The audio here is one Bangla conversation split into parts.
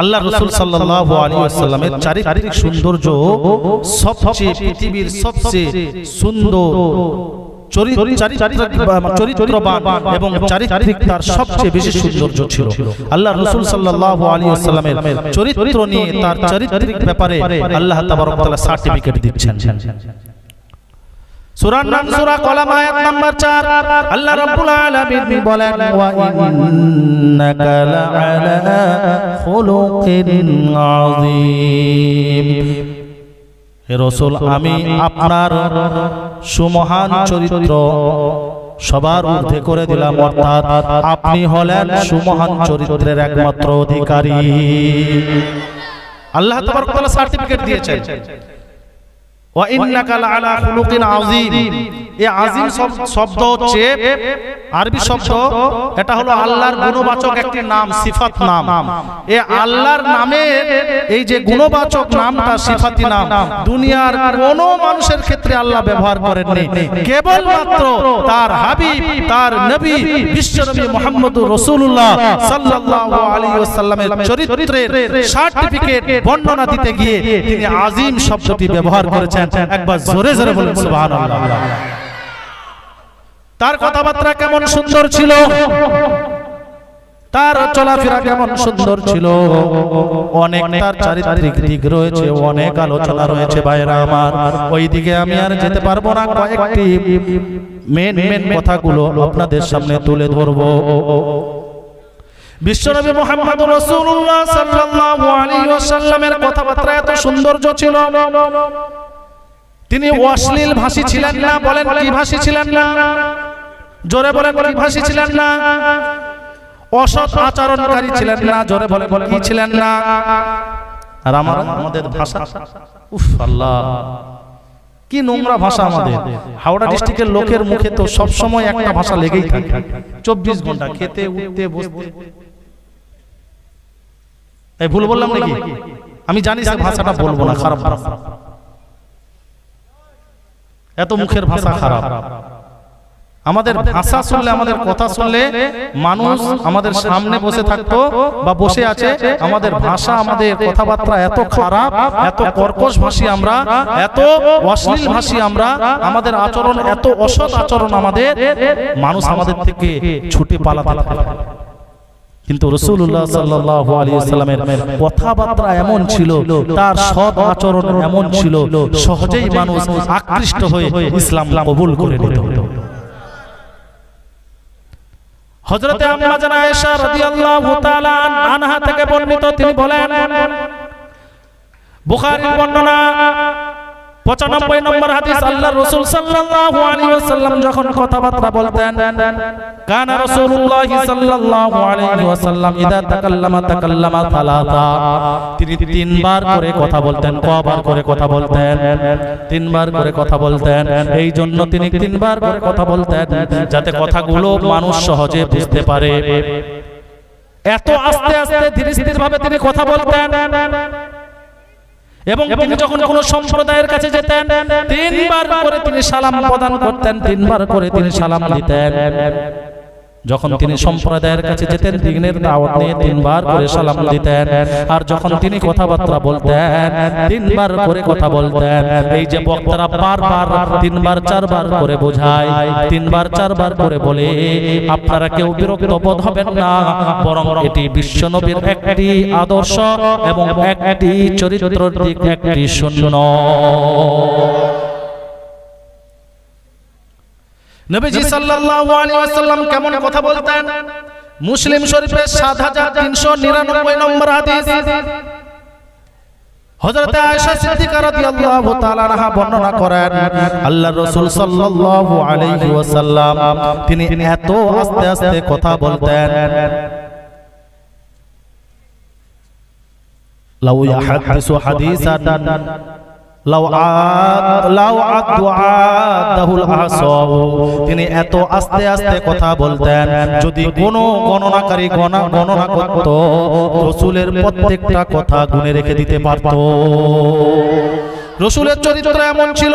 আল্লাহ রসুল সাল্লাল্লাহু আলাইহি ওয়াসাল্লামের চারিত্রিক সৌন্দর্য সবচেয়ে পৃথিবীর সবচেয়ে সুন্দর চরিত্র- চরিত্রবান এবং চারিত্রিক তার সবচেয়ে বেশি সৌন্দর্য ছিল। আল্লাহ রসুল চরিত্র নিয়ে তার চারিত্রিক ব্যাপারে আল্লাহ সার্টিফিকেট দিচ্ছেন। সূরার নাম সূরা কলাম আয়াত নাম্বার 4 আল্লাহ রাব্বুল আলামিন বলেন ওয়া ইন্নাকা লাআলা খুলুকিন আযীম। হে রাসূল আমি আপনার সুমহান চরিত্র সবার ঊর্ধ্বে করে দিলাম অর্থাৎ আপনি হলেন সুমহান চরিত্রের একমাত্র অধিকারী। আল্লাহ তাবারক তাআলা সার্টিফিকেট দিয়েছেন। এটা হলো আল্লাহর গুণবাচক নাম, সিফাত নাম। এই আল্লাহর নামে এই যে গুণবাচক নামটা নাম, দুনিয়ার কোন মানুষের ক্ষেত্রে আল্লাহ ব্যবহার করেননি। কেবলমাত্র তার হাবিব, তার নবী, বিশ্বনবী সাল্লাল্লাহু আলাইহি ওয়াসাল্লামের চরিত্রের সার্টিফিকেট বর্ণনা দিতে গিয়ে তিনি আযীম শব্দটি ব্যবহার করেছেন। একবার জোরে জোরে বলুন, সুবহানাল্লাহ। তার কথাবার্তা কেমন সুন্দর ছিল? তার চলাফেরা কেমন সুন্দর ছিল? অনেক তার চারিত্রিক দিক রয়েছে, অনেক আলোচনা রয়েছে ভাইরা আমার। ওই দিকে আমি আর যেতে পারব না, কয়েকটি মেন মেন কথাগুলো আপনাদের সামনে তুলে ধরবো। বিশ্বনবী মুহাম্মদ রাসূলুল্লাহ সাল্লাল্লাহু আলাইহি ওয়াসাল্লামের কথাবার্তা এত সৌন্দর্য ছিল। তিনি অশ্লীল ভাষী ছিলেন না বলেন কি ভাষী ছিলেন না? জোরে বলেন কি ভাষী ছিলেন না? অসৎ আচরণকারী ছিলেন না জোরে বলে বলে কি ছিলেন না। আর আমার আমাদের ভাষা? উফ আল্লাহ। কি নোংরা ভাষা আমাদের। হাওড়া ডিস্ট্রিক্টের লোকের মুখে তো সব সময় একটা ভাষা লেগেই থাকে। চব্বিশ ঘণ্টা খেতে উঠতে বসতে। এই ভুল বললাম নাকি? আমি জানি সে ভাষাটা বলব না। খারাপ ভাষা। এত মুখের ভাষা খারাপ। আমাদের ভাষা শুনলে আমাদের কথা শুনলে মানুষ আমাদের সামনে বসে থাকতো বা বসে আছে আমাদের ভাষা আমাদের কথাবার্তা এত খারাপ এত কর্কশ ভাষী আমরা এত অশ্লীল ভাষী আমরা আমাদের আচরণ এত অসৎ আচরণ আমাদের মানুষ আমাদের থেকে ছুটে পালাতে থাকে। কিন্তু রসুল্লাহ সাল্লাল্লাহু আলাইহি সাল্লামের কথাবার্তা এমন ছিল, তার সৎ আচরণ এমন ছিল, সহজেই মানুষ আকৃষ্ট হয়ে ইসলাম কবুল করে নিত। তাআলা আনহা থেকে বর্ণিত, তিনি বলেন, বুখারীর বর্ণনা পঁচানব্বই নম্বর হাদিস আল্লাহ রসুল সাল্লাল্লাহু আলাইহি ওয়াসাল্লাম যখন কথাবার্তা বলতেন, কানা রাসূলুল্লাহ সাল্লাল্লাহু আলাইহি ওয়াসাল্লাম ইদা তাকাল্লামা তাকাল্লামা সালাসা তিনি তিনবার করে কথা বলতেন করে কথা বলতেন, তিনবার করে কথা বলতেন। এই জন্য তিনি তিনবার করে কথা বলতেন, যাতে কথাগুলো মানুষ সহজে বুঝতে পারে। এত আস্তে আস্তে ধীরে ধীরে ভাবে তিনি কথা বলতেন। এবং তিনি যখন কোন সম্প্রদায়ের কাছে যেতেন তিনবার করে তিনি সালাম প্রদান করতেন তিনবার করে তিনি সালাম দিতেন। যখন তিনি সম্প্রদায়ের কাছে যেতেন দিনের দাওয়াত নিয়ে তিনবার করে সালাম দিতেন। আর যখন তিনি কথাবার্তা বলতেন তিনবার করে কথা বলতেন। এই যে বক্তারা বারবার তিনবার চারবার করে বোঝায় তিনবার চারবার করে বলে আপনারা কেউ বিরক্ত বোধ হবেন না। বরং এটি বিশ্বনবীর একটি আদর্শ এবং একটি চরিত্রের দিক একটি শূন্য। নবীজি সাল্লাল্লাহু আলাইহি ওয়াসাল্লাম কেমন কথা বলতেন? মুসলিম শরীফের 7399 নম্বর হাদিস। হযরত আয়েশা সিদ্দিকা রাদিয়াল্লাহু তাআলা আনহা বর্ণনা করেন আল্লাহর রাসূল সাল্লাল্লাহু আলাইহি ওয়াসাল্লাম তিনি এত আস্তে আস্তে কথা বলতেন। লাউ ইয়াহাদিসু হাদিসান তিনি এত আস্তে আস্তে কথা বলতেন। যদি কোন গণনাকারী গণনা গণনা করত, রসুলের প্রত্যেকটা কথা গুনে রেখে দিতে পারত। রসুলের চরিত্র এমন ছিল।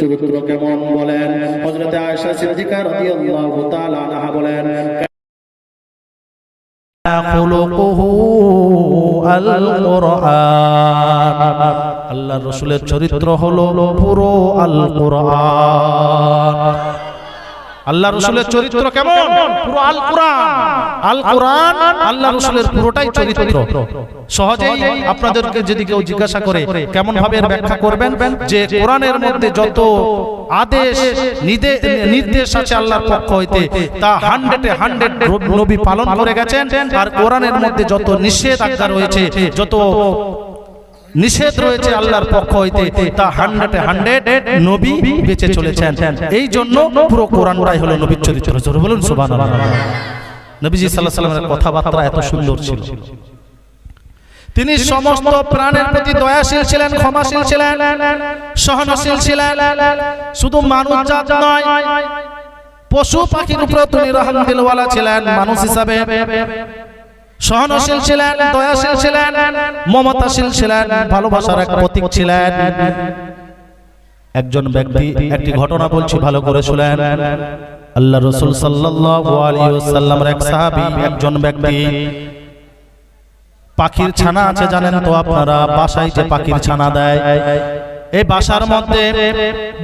চরিত্র কেমন বলেন। হযরত আয়েশা সিদ্দিকা রাদিয়াল্লাহু তাআলা আনহা বলেন খুলুকুহু আল কোরআন আল্লাহর রাসূলের চরিত্র হলো পুরো আল কোরআন আল্লাহ রসুলের চরিত্র কেমন? পুরো আল কোরআন। আল কোরআন আল্লাহ রসুলের পুরোটাই চরিত্র। সহজেই আপনাদেরকে যদি কেউ জিজ্ঞাসা করে কেমন ভাবে ব্যাখ্যা করবেন? যে কোরআনের মধ্যে যত আদেশ নির্দেশ আছে আল্লাহর পক্ষ হইতে তা হান্ড্রেডে হান্ড্রেড নবী পালন করে গেছেন আর কোরআনের মধ্যে যত নিষেধ আজ্ঞা রয়েছে যত নিষেধ রয়েছে আল্লাহর পক্ষ হইতে তা হান্ড্রেডে হান্ড্রেড নবী বেঁচে চলেছেন। এই জন্য পুরো কোরআনটাই হলো নবীর চরিত্র। জোরে বলুন সুবহানাল্লাহ। নবীজি সাল্লাল্লাহু আলাইহি ওয়াসাল্লামের কথাবার্তা এত সুন্দর ছিল। তিনি সমস্ত প্রাণের প্রতি দয়াশীল ছিলেন ক্ষমাশীল ছিলেন সহনশীল ছিলেন। শুধু মানুষ জাত নয় পশু পাখির উপরে তিনি রহম দিলওয়ালা ছিলেন মানুষ হিসাবে। সহনশীল ছিলেন, দয়াশীল ছিলেন, মমতাশীল ছিলেন, ভালোবাসার এক প্রতীক ছিলেন। একজন ব্যক্তি একটি ঘটনা বলছি, ভালো করে শুনেন। আল্লাহ রসুল ওয়াসাল্লামের এক সাহাবী, একজন ব্যক্তি। পাখির ছানা আছে, জানেন তো আপনারা, বাসায় যে পাখির ছানা দেয়। এই বাসার মধ্যে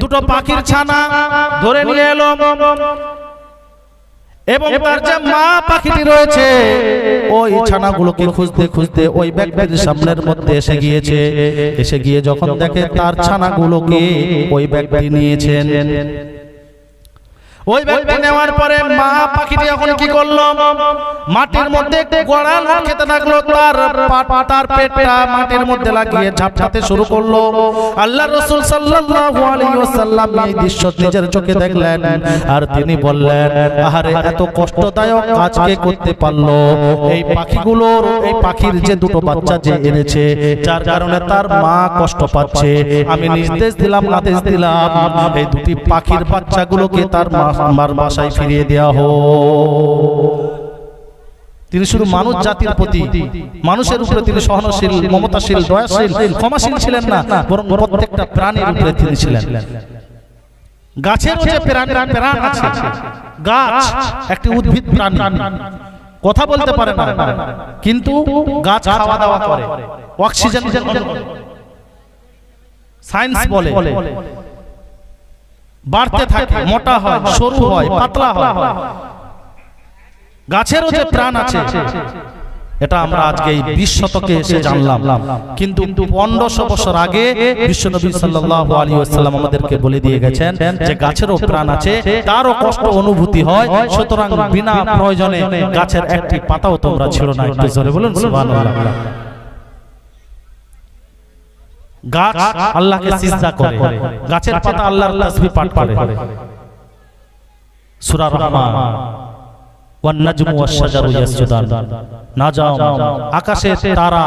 দুটো পাখির ছানা ধরে নিয়ে এলো। এবং তার যে মা পাখিটি রয়েছে ওই ছানাগুলোকে খুঁজতে খুঁজতে ওই ব্যক্তির সামনের মধ্যে এসে গিয়েছে। এসে গিয়ে যখন দেখে তার ছানাগুলোকে ওই ব্যক্তি নিয়েছেন ওই ব্যক্তি নেওয়ার পরে মা পাখিটি এখন কি করল? মাটির মধ্যে গড়াল খেতে লাগল তার পেটটা মাটির মধ্যে লাগিয়ে ঝাপঝাতে শুরু করল। আল্লাহ রসুল সাল্লাল্লাহু আলাইহি ওয়াসাল্লাম এই দৃশ্য নিজের চোখে দেখলেন। আর তিনি বললেন আহারে এত কষ্টদায়ক কাজ কে করতে পারল? এই পাখিগুলোর এই পাখির যে দুটো বাচ্চা যে এনেছে যার কারণে তার মা কষ্ট পাচ্ছে। আমি নির্দেশ দিলাম আদেশ দিলাম। এই দুটি পাখির বাচ্চাগুলোকে তার মা মার বাসায় ফিরিয়ে দেওয়া হোক। তিনি শুধু মানুষ জাতির প্রতি। মানুষের উপরে তিনি সহনশীল মমতাশীল দয়াশীল ক্ষমাশীল ছিলেন না বরং প্রত্যেকটা প্রাণীর উপরে তিনি ছিলেন। গাছের যে প্রাণীর প্রাণ আছে গাছ একটি উদ্ভিদ প্রাণী। কথা বলতে পারে না কিন্তু গাছ খাওয়া দাওয়া করে। অক্সিজেন সায়েন্স বলে। বাড়তে থাকে মোটা হয় সরু হয় পাতলা হয়। গাছেরও যে প্রাণ আছে এটা আমরা আজকে এই বিশ শতকে এসে জানলাম। কিন্তু পনেরোশো বছর আগে বিশ্বনবী সাল্লাল্লাহু আলাইহি ওয়াসাল্লাম আমাদেরকে বলে দিয়ে গেছেন যে গাছেরও প্রাণ আছে তারও কষ্ট অনুভূতি হয় সুতরাং বিনা প্রয়োজনে গাছের একটি পাতাও তোমরা ছিল না একটু জোরে বলুন গাছ আল্লাহকে সিজদা করে। গাছের পাতা আল্লাহর তাসবিহ পাঠ করে। সূরা রহমান। ওয়ান নাজমু শাজারু ইয়াসজুদান। নাজাম আকাশের তারা।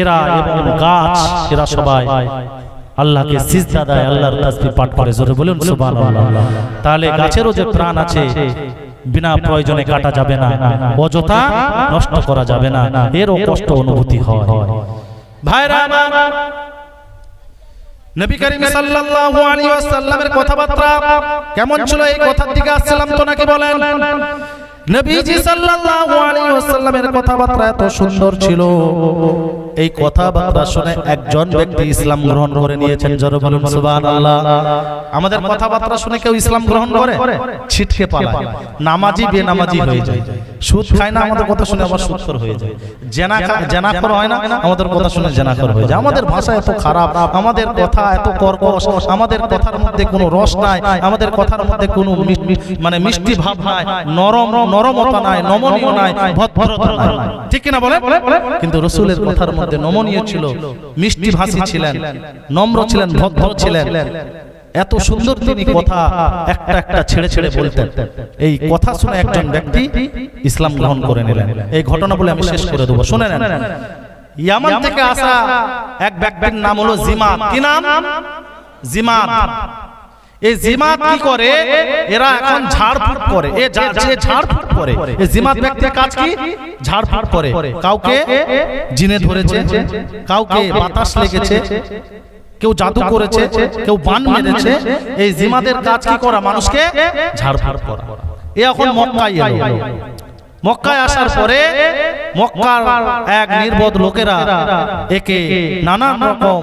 এরা এবং গাছ এরা সবাই আল্লাহকে সিজদা দেয় আল্লাহর তাসবিহ পাঠ করে। জোরে বলুন সুবহানাল্লাহ। তাহলে গাছেরও যে প্রাণ আছে বিনা প্রয়োজনে কাটা যাবে না। অযথা নষ্ট করা যাবে না। এরও কষ্ট অনুভূতি হয়। ভাইরা নবী করিম সাল্লাল্লাহু আলাইহি ওয়াসাল্লামের কথাবার্তা কেমন ছিল এই কথার দিকে আসছিলাম তো নাকি বলেন? নবীজি সাল্লাল্লাহু আলাইহি ওয়াসাল্লামের কথাবার্তা এত সুন্দর ছিল। এই কথাবার্তা শুনে একজন ব্যক্তি ইসলাম গ্রহণ করে নিয়েছেন। জোরে বলুন সুবহানাল্লাহ। আমাদের কথাবার্তা শুনে কেউ ইসলাম গ্রহণ করে? ছিটকে পালায়। নামাজি বেনামাজি হয়ে যায়। সুদ খায় না আমাদের কথা শুনে আবার সুদখোর হয়ে যায়। জেনা খা- হয় না আমাদের কথা শুনে জেনাখোর হয়ে যায়। আমাদের ভাষা এত খারাপ আমাদের কথা এত কর্কশ আমাদের কথার মধ্যে কোনো রস নাই আমাদের কথার মধ্যে কোনো মি- মি- মানে মিষ্টি ভাব নাই নরম নরমতা নাই নমনীয় নাই ভদ্রতা নাই। ঠিক কিনা বলে কিন্তু রসুলের কথার মধ্যে নমনীয় ছিল মিষ্টি ভাষী ছিলেন নম্র ছিলেন ভদ্র ছিলেন। এত সুন্দর তিনি কথা একটা একটা ছেড়ে ছেড়ে বলতেন। এই কথা শুনে একজন ব্যক্তি ইসলাম গ্রহণ করে নিলেন। এই ঘটনা বলে আমি শেষ করে দেবো। শুনে নেন। ইয়ামান থেকে আসা এক ব্যক্তির নাম হলো জিমাত কি নাম? জিমাত এই জিমাত কি করে? এরা এখন ঝাড়ফুঁক করে। এ যা- ঝাড়ফুঁক করে। এই জিমাত ব্যক্তির কাজ কি? ঝাড়ফুঁক করে। কাউকে জিনে ধরেছে কাউকে বাতাস লেগেছে। কেউ জাদু করেছে কেউ বান মেরেছে এই জিমাদের কাজ কি করা মানুষকে? ঝাড়ফুঁক করা। এ এখন মক্কায় এলো। মক্কায় আসার পরে মক্কার এক নির্বোধ লোকেরা একে নানান রকম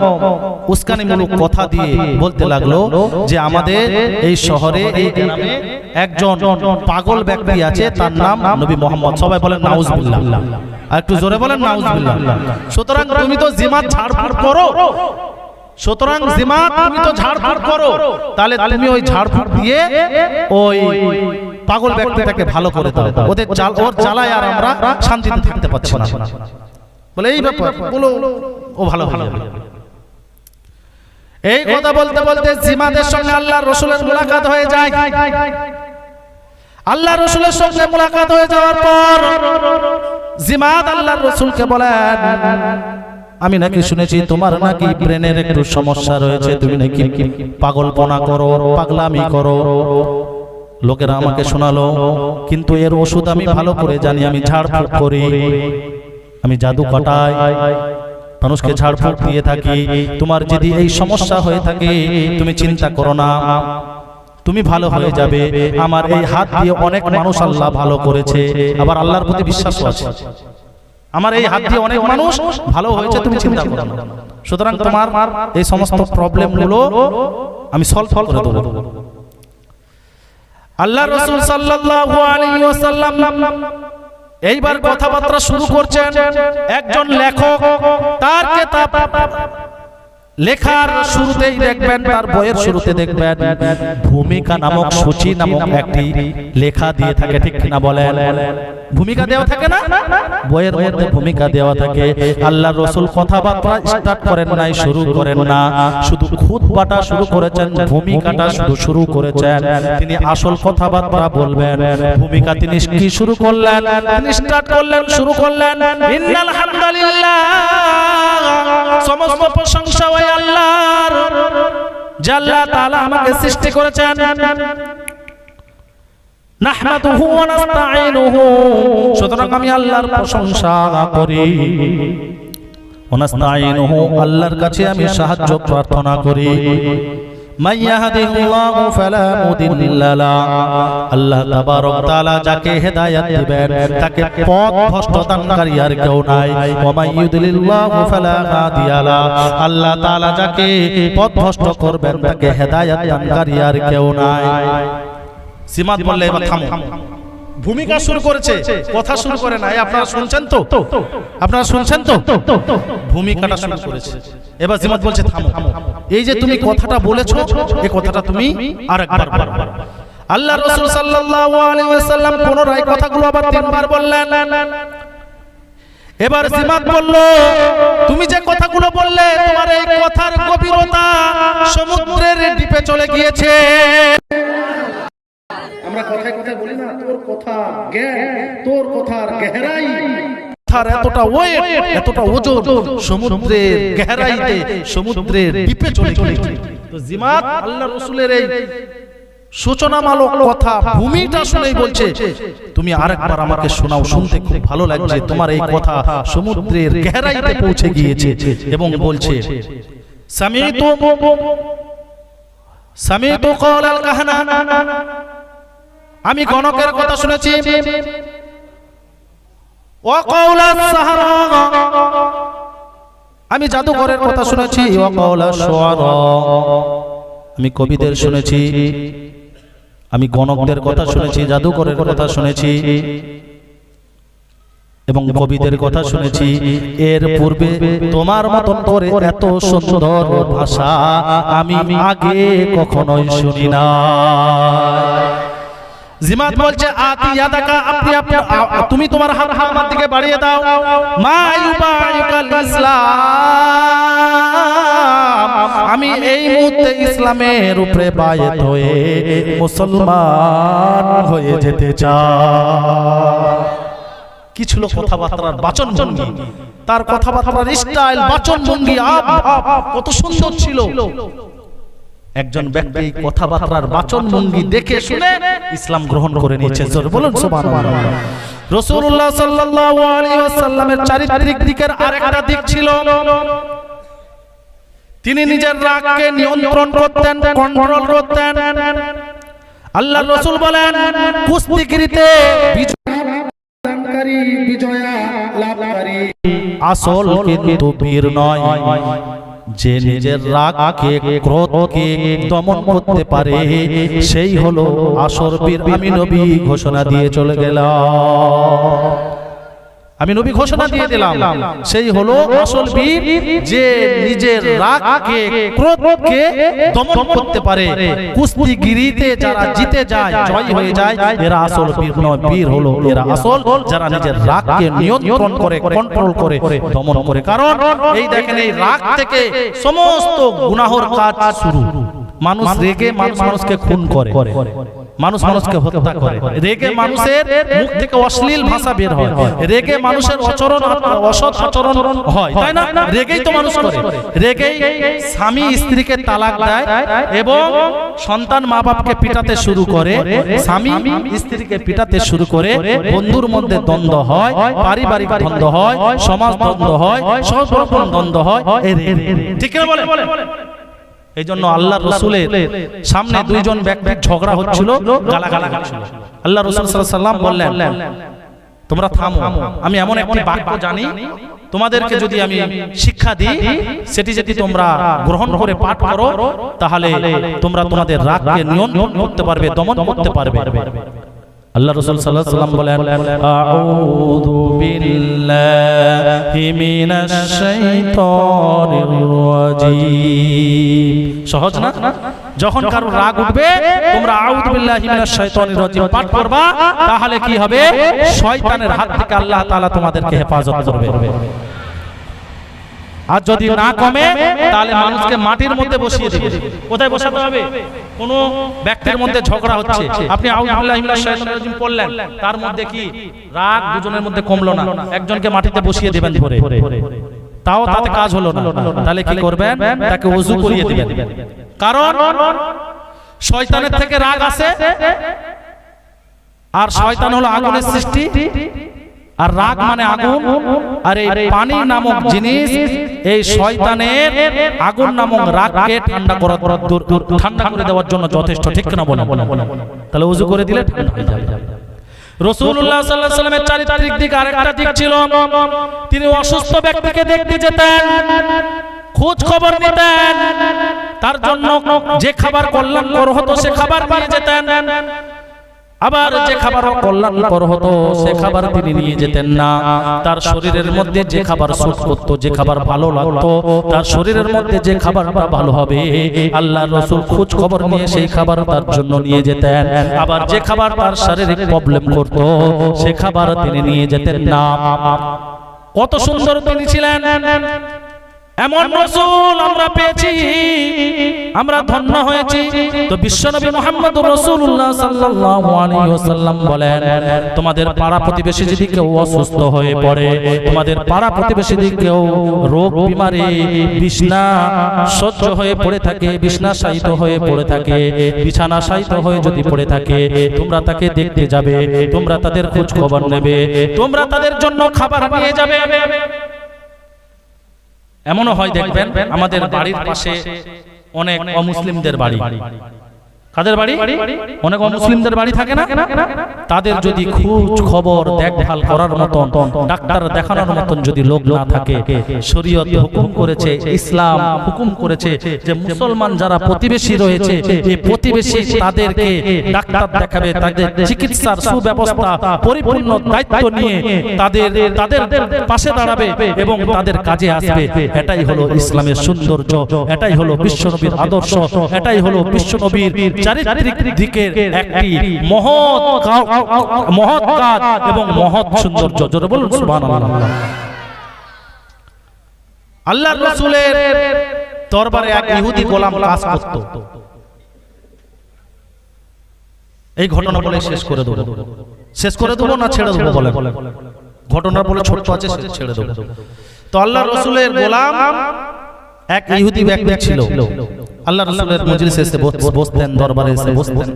উস্কানিমূলক কথা দিয়ে বলতে লাগল যে আমাদের এই শহরে এই গ্রামে একজন পাগল ব্যক্তি আছে তার নাম নবী মোহাম্মদ। সবাই বলেন নাউজুবিল্লাহ। আর একটু জোরে বলেন নাউজুবিল্লাহ। সুতরাং তুমি তো জিমাত ঝাড়ফুঁক করো। সুতরাং জিমাত তুমি তো ঝাড়ফুঁক করো। তাহলে তুমি ওই ঝাড়ফুঁক দিয়ে ওই পাগল ব্যক্তিটাকে ভালো করে দাও। ওদের জাল ওর জ্বালায় আর আমরা শান্তিতে থাকতে পারছি না। বলে এই ব্যাপার বলো ও ভালো ভালো এই কথা বলতে বলতে জিমাদের সঙ্গে আল্লাহ রসুলের মুলাকাত হয়ে যায়। আল্লাহ রসুলের সঙ্গে মুলাকাত হয়ে যাওয়ার পর জিমাদ আল্লাহ রসুলকে বলেন আমি নাকি শুনেছি তোমার নাকি ব্রেনের একটু সমস্যা রয়েছে, তুমি নাকি পাগলপনা করো, পাগলামি করো। লোকেরা আমাকে শোনালো, কিন্তু এর ওষুধ আমি ভালো করে জানি, আমি ঝাড়ফুঁক করি। আমি জাদু কাটাই, মানুষকে ঝাড়ফুঁক দিয়ে থাকি। তোমার যদি এই সমস্যা হয়ে থাকে, তুমি চিন্তা করো না। তুমি ভালো হয়ে যাবে। আমার এই হাত দিয়ে অনেক মানুষ আল্লাহ ভালো করেছে, আবার আল্লাহর প্রতি বিশ্বাস আছে। আমার এই হাত দিয়ে অনেক মানুষ ভালো হয়েছে তুমি চিন্তা করো সুতরাং তোমার এই সমস্ত প্রবলেমগুলো আমি সলভ করে দেবো। আল্লাহ রসুল সাল্লাল্লাহু আলাইহি ওয়াসাল্লাম এইবার কথাবার্তা শুরু করছেন। একজন লেখক তার কেতাব লেখার শুরুতেই দেখবেন, তার বইয়ের শুরুতে দেখবেন, ভূমিকা নামক সূচি নামক একটি লেখা দিয়ে থাকে, ঠিক কিনা বলেন? ভূমিকা দেওয়া থাকে না? বইয়ের মধ্যে ভূমিকা দেওয়া থাকে। আল্লাহ রসুল কথাবার্তা স্টার্ট করেন নাই, শুরু করেন না। শুধু খুতবাটা শুরু করেছেন, ভূমিকাটা শুধু শুরু করেছেন। তিনি আসল কথাবার্তা বলবেন। ভূমিকা তিনি কি শুরু করলেন? তিনি স্টার্ট করলেন, শুরু করলেন। ইন্নাল হামদালিল্লাহ। সমস্ত প্রশংসা আল্লাহর জাল্লা আমাকে সৃষ্টি করেছেন। ওয়া সুতরাং আমি আল্লাহর প্রশংসা করি। ওয়া আল্লাহর কাছে আমি সাহায্য প্রার্থনা করি। মান ইয়াহদিহিল্লাহু ফালা মুদিল্লা লা আল্লাহ তাবারক তাআলা যাকে হেদায়েত দিবেন, তাকে পথ ভ্রষ্ট দানকারী আর কেউ নাই। ওয়া মান ইউদ্লিল্লাহু ফালা হাদিয়া লা আল্লাহ তাআলা যাকে পথ ভ্রষ্ট করবেন, তাকে হেদায়েত দানকারী আর কেউ নাই। সিমাত বললে এবার থামো। ভূমিকা শুরু করেছে। কথা শুরু করে নাই। আপনারা শুনছেন তো? আপনারা শুনছেন তো? ভূমিকাটা শুরু করেছে। এবার জিমাত বলছে থামো। এই যে তুমি কথাটা বলেছ এই কথাটা তুমি আরেকবার আল্লাহ রাসূল সাল্লাল্লাহু আলাইহি ওয়াসাল্লাম পুনরায় কথাগুলো আবার তিনবার বললেন। এবার জিমাত বলল তুমি যে কথাগুলো বললে তোমার এই কথার গভীরতা সমুদ্রের ডিপে চলে গিয়েছে। তোর কথার গহরাই। এতটা ওয়েট এতটা ওজন সমুদ্রের গহরাইতে, সমুদ্রের ডিপে চলে তো জিমাত, আল্লাহ রাসূলের এই সূচনামূলক কথা ভূমিটা শুনেই বলছে, তুমি আরেকবার আমাকে শোনাও, শুনতে খুব ভালো লাগছে, তোমার এই কথা সমুদ্রের গহরাইতে পৌঁছে গিয়েছে। এবং বলছে সামিতু সামিতু কওলাল কাহনা। আমি গণকের কথা শুনেছি। আমি জাদুঘরের কথা শুনেছি। আমি কবিদের শুনেছি। আমি গণকদের কথা শুনেছি। জাদুকরের কথা শুনেছি। এবং কবিদের কথা শুনেছি। এর পূর্বে তোমার মতন করে এত সুন্দর ভাষা আমি আগে কখনোই শুনি না। জিমাত বলছে আতি ইয়াদাকা আপনি আপনি আ- আ- তুমি তোমার হাত হাত আমার দিকে বাড়িয়ে দাও। মা ইউবাইকাল ইসলাম। আমি এই মুহূর্তে ইসলামের উপরে বায়েত হয়ে মুসলমান হয়ে যেতে চায় কি ছিল কথাবার্তার বাচন ভঙ্গি। তার কথাবার্তার স্টাইল বাচন ভঙ্গি। আপ কত সুন্দর ছিল। একজন ব্যক্তি কথাবার্তার বাচন ভঙ্গি দেখে শুনে ইসলাম গ্রহণ করে নিয়েছে। জোর বলুন সুবহানাল্লাহ। রাসূলুল্লাহ সাল্লাল্লাহু আলাইহি ওয়াসাল্লামের চারিত্রিক দিকের আরেকটা দিক ছিল। তিনি নিজের রাগকে নিয়ন্ত্রণ করতেন কন্ট্রোল করতেন। আল্লাহ রসুল বলেন কুস্তিগিরিতে আসল কিন্তু বীর নয়। যে নিজের রাগকে ক্রোধকে দমন করতে পারে সেই হলো আসর বীর আমি নবী ঘোষণা দিয়ে চলে গেলাম আমি নবী ঘোষণা দিয়ে দিলাম। সেই হলো আসল বীর যে নিজের রাগকে ক্রোধকে দমন করতে পারে। কুস্তিগিরিতে যারা জিতে যায় জয় হয়ে যায় এরা আসল বীর নয় বীর হলো এরা আসল যারা নিজের রাগকে নিয়ন্ত্রণ করে কন্ট্রোল করে দমন করে। কারণ এই দেখেন এই রাগ থেকে সমস্ত গুনাহর কাজ শুরু। মানুষ রেগে মানুষ মানুষকে খুন করে। মানুষ মানুষকে হত্যা করে। রেগে মানুষের মুখ থেকে অশ্লীল ভাষা বের হয়। রেগে মানুষের আচরণ অসৎ আচরণ হয় তাই না? রেগেই তো মানুষ করে। রেগেই স্বামী স্ত্রীকে তালাক দেয় এবং সন্তান মা বাপকে পিটাতে শুরু করে। স্বামী স্ত্রীকে পিটাতে শুরু করে। বন্ধুর মধ্যে দ্বন্দ্ব হয় পারিবারিক দ্বন্দ্ব হয় সমাজ দ্বন্দ্ব হয় সব রকম দ্বন্দ্ব হয় ঠিক না বলে এই জন্য আল্লাহ রসুলের সামনে দুইজন ব্যক্তির ঝগড়া হচ্ছিল গালাগালি হচ্ছিল আল্লাহ রসুল সাল্লাম বললেন তোমরা থামো। আমি এমন একটি বাক্য জানি তোমাদেরকে যদি আমি শিক্ষা দিই সেটি যদি তোমরা গ্রহণ করে পাঠ করো তাহলে তোমরা তোমাদের রাগকে নিয়ন্ত্রণ করতে পারবে দমন করতে পারবে। আল্লাহ রসুল সাল্লাহ সাল্লাম বলেন, আউযু বিল্লাহি মিনাশ শাইতানির রাজিম। সহজ না? যখন কারও রাগ উঠবে, তোমরা আউযু বিল্লাহি মিনাশ শাইতানির রাজিম পাঠ করবা, তাহলে কি হবে? শয়তানের হাত থেকে আল্লাহ তাআলা তোমাদেরকে হেফাজত করবে। আর যদি না কমে, তাহলে মানুষকে মাটির মধ্যে বসিয়ে দিবে। কোথায় বসাতে হবে? কোন ব্যক্তির মধ্যে ঝগড়া হচ্ছে। আপনি পড়লেন তার মধ্যে কি রাগ দুজনের মধ্যে কমলো না? একজনকে মাটিতে বসিয়ে দেবেন ধরে তাও তাতে কাজ হলো না। তাহলে কি করবেন? তাকে ওযু করিয়ে দিবেন। কারণ শয়তানের থেকে রাগ আসে আর শয়তান হলো আগুনের সৃষ্টি। আর রাগ মানে আগুন? আর এই পানি নামক জিনিস এই শয়তানের আগুন নামক রাগকে ঠান্ডা করা দূর- দূর- ঠান্ডা করে দেওয়ার জন্য যথেষ্ট ঠিক না বলে তাহলে উজু করে দিলে ঠান্ডা হয়ে যাবে। রসুল্লাহ সাল্লাহ সাল্লামের চারিত্রিক দিক আরেকটা দিক ছিল। তিনি অসুস্থ ব্যক্তিকে দেখতে যেতেন খোঁজ খবর নিতেন। তার জন্য যে খাবার কল্যাণকর হতো সে খাবার নিয়ে যেতেন। আবার যে খাবার কল্যাণকর হতো সে খাবার তিনি নিয়ে যেতেন না। তার শরীরের মধ্যে যে খাবার সুট করতো যে খাবার ভালো লাগতো তার শরীরের মধ্যে যে খাবারটা ভালো হবে আল্লাহ রসুল খোঁজ খবর নিয়ে সেই খাবার তার জন্য নিয়ে যেতেন। আবার যে খাবার তার শারীরিক প্রবলেম করতো সে খাবার তিনি নিয়ে যেতেন না। কত সুন্দর তিনি ছিলেন। এমন রসুল আমরা পেয়েছি আমরা ধন্য হয়েছি। তো বিশ্বনবী মুহাম্মদ রাসূলুল্লাহ সাল্লাল্লাহু আলাইহি ওয়াসাল্লাম বলেন তোমাদের পাড়া প্রতিবেশী যদি কেউ অসুস্থ হয়ে পড়ে তোমাদের পাড়া প্রতিবেশী যদি কেউ রোগ বিমারে বিছনা সহ্য হয়ে পড়ে থাকে বিছনা শায়িত হয়ে পড়ে থাকে বিছানা শায়িত হয়ে যদি পড়ে থাকে তোমরা তাকে দেখতে যাবে তোমরা তাদের খোঁজ খবর নেবে তোমরা তাদের জন্য খাবার নিয়ে যাবে। এমনও হয় দেখবেন আমাদের বাড়ির পাশে অনেক অমুসলিমদের বাড়ি। কাদের বাড়ি? অনেক অমুসলিমদের বাড়ি থাকে না? তাদের যদি খোঁজ খবর দেখভাল করার মতন ডাক্তার দেখানোর মতন যদি লোক না থাকে শরীয়ত হুকুম করেছে ইসলাম হুকুম করেছে যে মুসলমান যারা প্রতিবেশী রয়েছে এই প্রতিবেশী তাদেরকে ডাক্তার দেখাবে তাদের চিকিৎসার সুব্যবস্থা পরিপূর্ণ দায়িত্ব নিয়ে তাদের তাদের পাশে দাঁড়াবে এবং তাদের কাজে আসবে। এটাই হলো ইসলামের সৌন্দর্য এটাই হলো বিশ্বনবীর আদর্শ এটাই হলো বিশ্বনবীর চারিত্রিক দিকের একটি মহৎ মহৎ কাজ এবং মহৎ সৌন্দর্য জোরে বলুন সুবহানাল্লাহ। আল্লাহ রসুলের দরবারে এক ইহুদি গোলাম কাজ করত। এই ঘটনা বলে শেষ করে দেবো। শেষ করে দেবো না ছেড়ে দেবো বলে ঘটনা বলে ছোট্ট আছে ছেড়ে দেবো। তো আল্লাহ রসুলের গোলাম এক ইহুদি ব্যক্তি ছিল। আল্লাহ রসুলের মজলিসে এসে বসতেন দরবারে এসে বসতেন।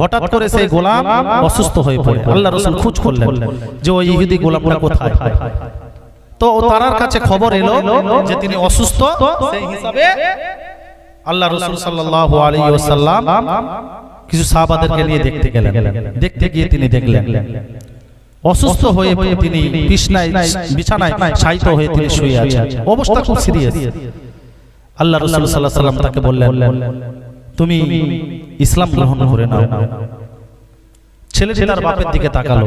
হঠাৎ করে সেই গোলাম অসুস্থ হয়ে পড়ে। আল্লাহ রসুল খোঁজ করলেন যে ওই ইহুদি গোলামটা কোথায়? তো তারার কাছে খবর এলো যে তিনি অসুস্থ সেই হিসাবে আল্লাহ রসুল সাল্লাল্লাহু আলাইহি ওয়াসাল্লাম কিছু সাহাবাদেরকে নিয়ে দেখতে গেলেন। দেখতে গিয়ে তিনি দেখলেন অসুস্থ হয়ে তিনি বিছনায় বিছানায় শায়িত হয়ে তিনি শুয়ে আছেন। অবস্থা খুব সিরিয়াস। আল্লাহ রসুল আলাইহি সাল্লাম তাকে বললেন তুমি ইসলাম গ্রহণ করে নাও। ছেলেটি তার বাপের দিকে তাকালো।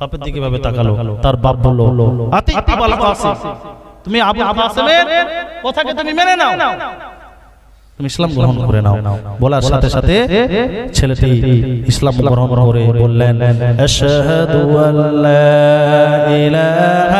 বাপের দিকে ভাবে তাকালো। তার বাপ বলল তুমি আবু কাসিমের কথাকে তুমি মেনে নাও। তুমি ইসলাম গ্রহণ করে নাও। বলার সাথে সাথে ছেলেটি ইসলাম গ্রহণ করে বললেন আশহাদু আল্লা ইলাহা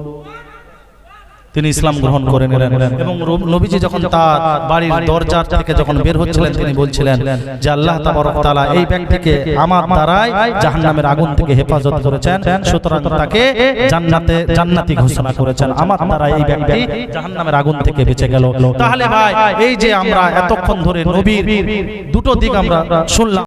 তিনি ইসলাম গ্রহণ করে নিলেন। এবং নবীজি যখন তার বাড়ির দরজার থেকে যখন বের হচ্ছিলেন তিনি বলছিলেন যে আল্লাহ তাআলা এই ব্যক্তিকে আমার দ্বারাই জাহান্নামের আগুন থেকে হেফাজত করেছেন। সুতরাং তাকে জান্নাতে জান্নাতি ঘোষণা করেছেন। আমার দ্বারা এই ব্যক্তি জাহান্নামের আগুন থেকে বেঁচে গেল। তাহলে ভাই এই যে আমরা এতক্ষণ ধরে নবীর দুটো দিক আমরা শুনলাম।